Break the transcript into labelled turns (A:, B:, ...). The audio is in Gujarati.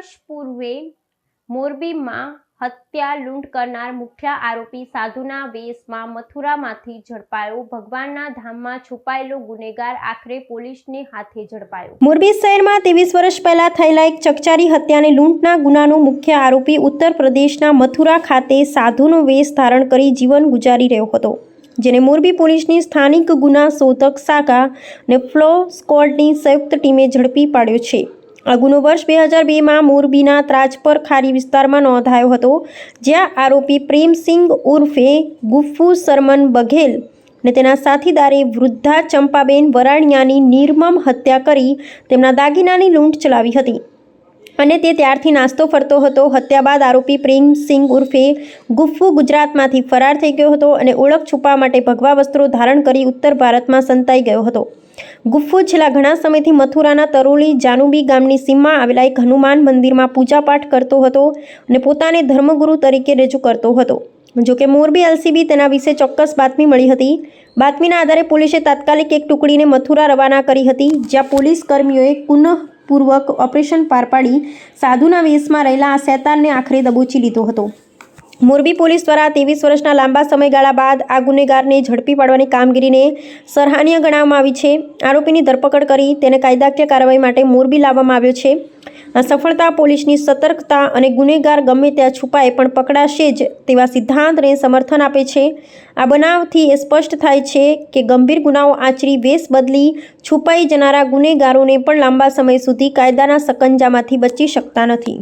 A: વર્ષ પૂર્વે મોરબીમાં હત્યા, લૂંટ કરનાર મુખ્ય આરોપી સાધુના વેશમાં મથુરામાંથી ઝડપાયો. ભગવાનના ધામમાં છુપાયેલો ગુનેગાર આખરે પોલીસને હાથે ઝડપાયો. મોરબી શહેરમાં ત્રેવીસ વર્ષ પહેલા થયેલા એક ચકચારી હત્યાને લૂંટના ગુનાનો મુખ્ય આરોપી ઉત્તર પ્રદેશના મથુરા ખાતે સાધુનો વેશ ધારણ કરી જીવન ગુજારી રહ્યો હતો, જેને મોરબી પોલીસની સ્થાનિક ગુના શોધક શાખા અને ફ્લો સ્કોડની સંયુક્ત ટીમે ઝડપી પાડ્યો છે. આ વર્ષ બે હજાર બેમાં મોરબીના ત્રાજપર ખારી વિસ્તારમાં નોંધાયો હતો, જ્યાં આરોપી પ્રેમસિંગ ઉર્ફે ગુફ્ફુ સરમન બઘેલ અને તેના સાથીદારે વૃદ્ધા ચંપાબેન વરાણિયાની નિર્મમ હત્યા કરી તેમના દાગીનાની લૂંટ ચલાવી હતી. અને તે ત્યારથી નાસ્તો ફરતો હતો. હત્યા બાદ આરોપી પ્રેમસિંગ ઉર્ફે ગુફ્ફુ ગુજરાતમાંથી ફરાર થઈ ગયો હતો અને ઓળખ છુપા માટે ભગવા વસ્ત્રો ધારણ કરી ઉત્તર ભારતમાં સંતાઈ ગયો હતો. ગુફ્ફુ છેલ્લા ઘણા સમયથી મથુરાના તરોલી જાનુબી ગામની સીમમાં આવેલા એક હનુમાન મંદિરમાં પૂજાપાઠ કરતો હતો અને પોતાને ધર્મગુરુ તરીકે રજૂ કરતો હતો. જોકે મોરબી એલસીબી તેના વિશે ચોક્કસ બાતમી મળી હતી. બાતમીના આધારે પોલીસે તાત્કાલિક એક ટુકડીને મથુરા રવાના કરી હતી, જ્યાં પોલીસ કર્મીઓએ પુનઃપૂર્વક ઓપરેશન પાર પાડી સાધુના વેશમાં રહેલા આ શેતાનને આખરે દબોચી લીધો હતો. મોરબી પોલીસ દ્વારા ત્રેવીસ વર્ષના લાંબા સમયગાળા બાદ આ ગુનેગારને ઝડપી પાડવાની કામગીરીને સરાહનીય ગણાવવામાં આવી છે. આરોપીની ધરપકડ કરી તેને કાયદાકીય કાર્યવાહી માટે મોરબી લાવવામાં આવ્યો છે. આ સફળતા પોલીસની સતર્કતા અને ગુનેગાર ગમે ત્યાં છુપાય પણ પકડાશે જ તેવા સિદ્ધાંતને સમર્થન આપે છે. આ બનાવથી એ સ્પષ્ટ થાય છે કે ગંભીર ગુનાઓ આચરી વેશ બદલી છુપાઈ જનારા ગુનેગારોને પણ લાંબા સમય સુધી કાયદાના સકંજામાંથી બચી શકતા નથી.